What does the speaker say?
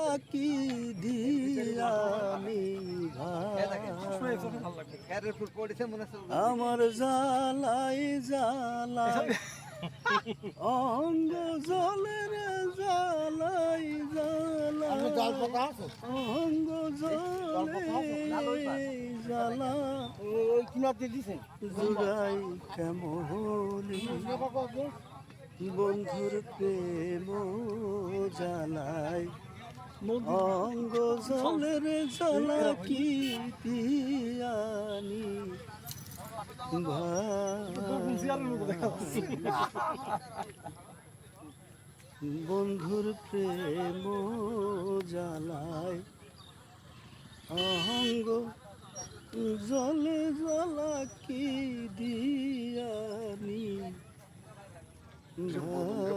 জ্বালা কি দিয়ানি ক্যারের ফুল পড়েছে মনে হচ্ছে আমার জ্বালাই জ্বালা অঙ্গ জলের জ্বালাই জ্বালা। অঙ্গ জলে দিছে। জুড়াই কেমন বন্ধুর প্রেম জ্বালাই। অঙ্গ জলের জ্বালা কি পিয়ানি। বন্ধুর প্রেম জ্বালায় অঙ্গ জলে জ্বালা কি দিয়ানি। ভাই